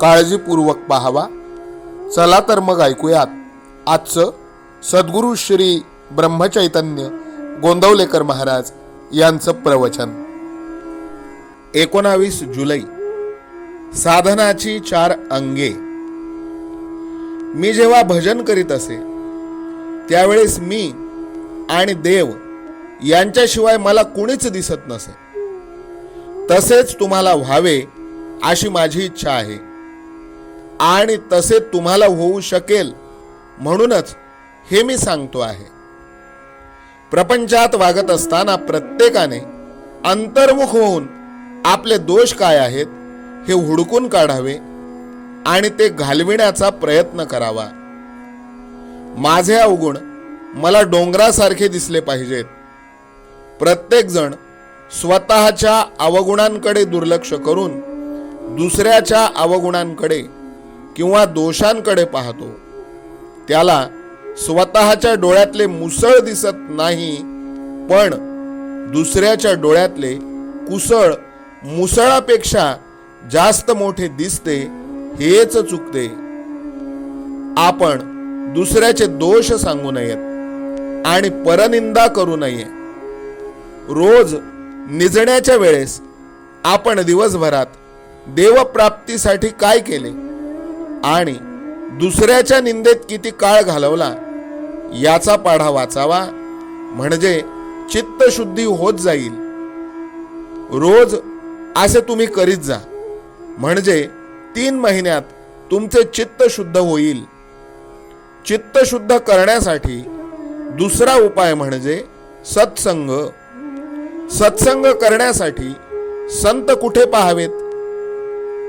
काळजीपूर्वक पाहावा. चला तर मग ऐकूयात. आजचं सद्गुरू श्री ब्रह्मचैतन्य गोंदवलेकर महाराज यांचं प्रवचन. एकोणावीस जुलै. साधनाची चार अंगे. मी जेव्हा भजन करीत असे त्यावेळेस मी आणि देव यांच्याशिवाय मला कुणीच दिसत नसे. तसेच तुम्हाला व्हावे अशी माझी इच्छा आहे. आणि तसे तुम्हाला होऊ शकेल. म्हणूनच हे मी सांगतो आहे. प्रपंचात वागत असताना प्रत्येकाने अंतर्मुख होऊन आपले दोष काय आहेत हे हुडकून काढावे आणि ते घालविण्याचा प्रयत्न करावा. माझे अवगुण मला डोंगरासारखे दिसले पाहिजेत. प्रत्येकजण स्वतःच्या अवगुणांकडे दुर्लक्ष करून दुसऱ्याच्या अवगुणांकडे किंवा दोषांकडे पाहतो. त्याला स्वतःच्या डोळ्यातले मुसळ दिसत नाही पण दुसऱ्याच्या डोळ्यातले कुसळ मुसळापेक्षा जास्त मोठे दिसते हेच चुकते. आपण दुसऱ्याचे दोष सांगू नयेत आणि परनिंदा करू नये. रोज निजण्याच्या वेळेस आपण दिवसभरात देवप्राप्तीसाठी काय केले? आणि दुसऱ्याच्या निंदेत किती काळ घालवला याचा पाढा वाचावा. म्हणजे चित्तशुद्धी होत जाईल. रोज असे तुम्ही करीत जा. म्हणजे तीन महिन्यात तुमचे चित्त शुद्ध होईल. चित्त शुद्ध करण्यासाठी दुसरा उपाय म्हणजे सत्संग. सत्संग करण्यासाठी संत कुठे पाहावेत?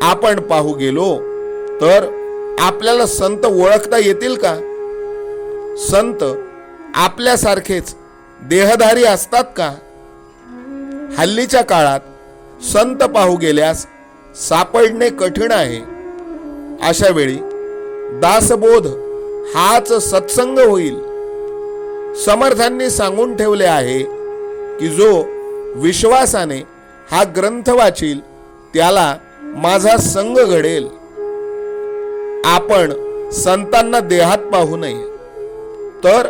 आपण पाहू गेलो तर आपल्याला संत ओळखता येतील का? संत आपल्यासारखेच देहधारी असतात का? हल्लीच्या काळात संत पाहू गेल्यास सापडणे कठीण आहे. अशा वेळी दासबोध हाच सत्संग होईल. समर्थांनी सांगून ठेवले आहे की जो विश्वासाने हा ग्रंथ वाचील त्याला माझा संघ घडेल. आपण संतांना देहात पाहू नये. तर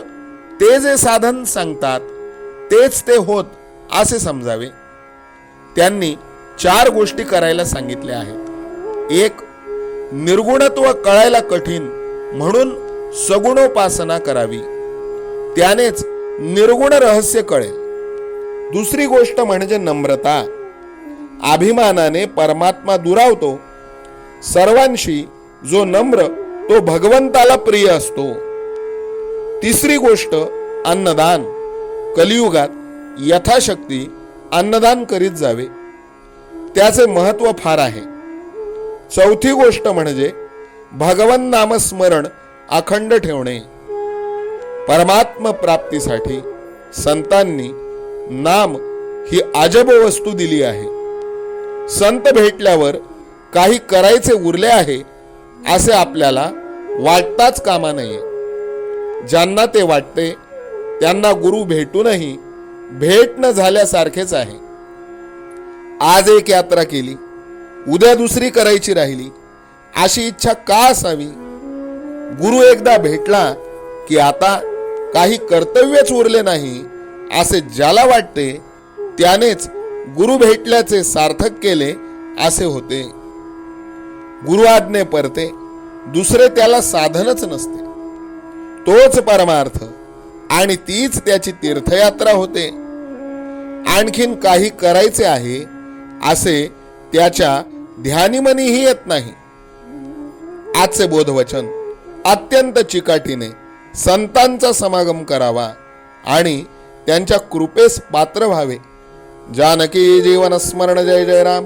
ते जे साधन सांगतात तेच ते होत असे समजावे. त्यांनी चार गोष्टी करायला सांगितल्या आहेत. एक निर्गुणत्व कळायला कठीण म्हणून सगुणोपासना करावी. त्यानेच निर्गुण रहस्य कळेल. दुसरी गोष्ट म्हणजे नम्रता. अभिमानाने परमात्मा दुरावतो. सर्वांशी जो नम्र तो भगवंताला प्रिय असतो. तिसरी गोष्ट अन्नदान. कलियुगात यथाशक्ती अन्नदान करीत जावे. त्याचे महत्त्व फार आहे. चौथी गोष्ट म्हणजे भगवन नामस्मरण अखंड ठेवणे. परमात्म प्राप्तीसाठी संतांनी नाम ही अजब वस्तू दिली आहे. संत भेटल्यावर काही करायचे उरले आहे असे आपल्याला वाटताच कामा नये. ज्यांना ते वाटते त्यांना गुरु भेटूनही भेट न झाल्यासारखेच आहे. आज एक यात्रा केली उद्या दुसरी करायची राहिली अशी इच्छा का असावी? गुरु एकदा भेटला की आता काही कर्तव्यच उरले नाही असे ज्याला वाटते त्यानेच गुरु भेटल्याचे सार्थक केले असे होते. गुरु आज्ञे परते दुसरे त्याला साधनच नसते. तोच परमार्थ आणि तीच त्याची तीर्थयात्रा होते. आणखीन काही करायचे आहे असे त्याच्या ध्यानीमनीही येत नाही. आजचे बोधवचन अत्यंत चिकाटीने संतांचा समागम करावा आणि त्यांच्या कृपेस पात्र व्हावे. जानकी जीवन स्मरण जय जय राम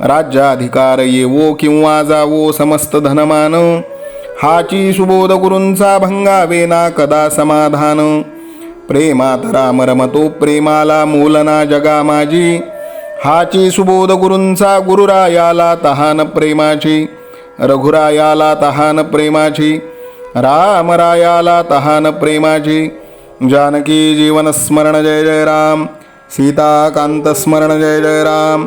राज्याधिकार येवो किंवा जावो समस्त धनमान. हाची सुबोध गुरूंचा भंगावे ना कदा समाधान. प्रेमात राम रमतो प्रेमाला मोलना जगा माझी हाची सुबोध गुरूंचा गुरुरायाला तहान प्रेमाची. रघुरायाला तहान प्रेमाची. रामरायाला तहान प्रेमाची. जानकी जीवन स्मरण जय जय राम. सीताकांत स्मरण जय जय राम.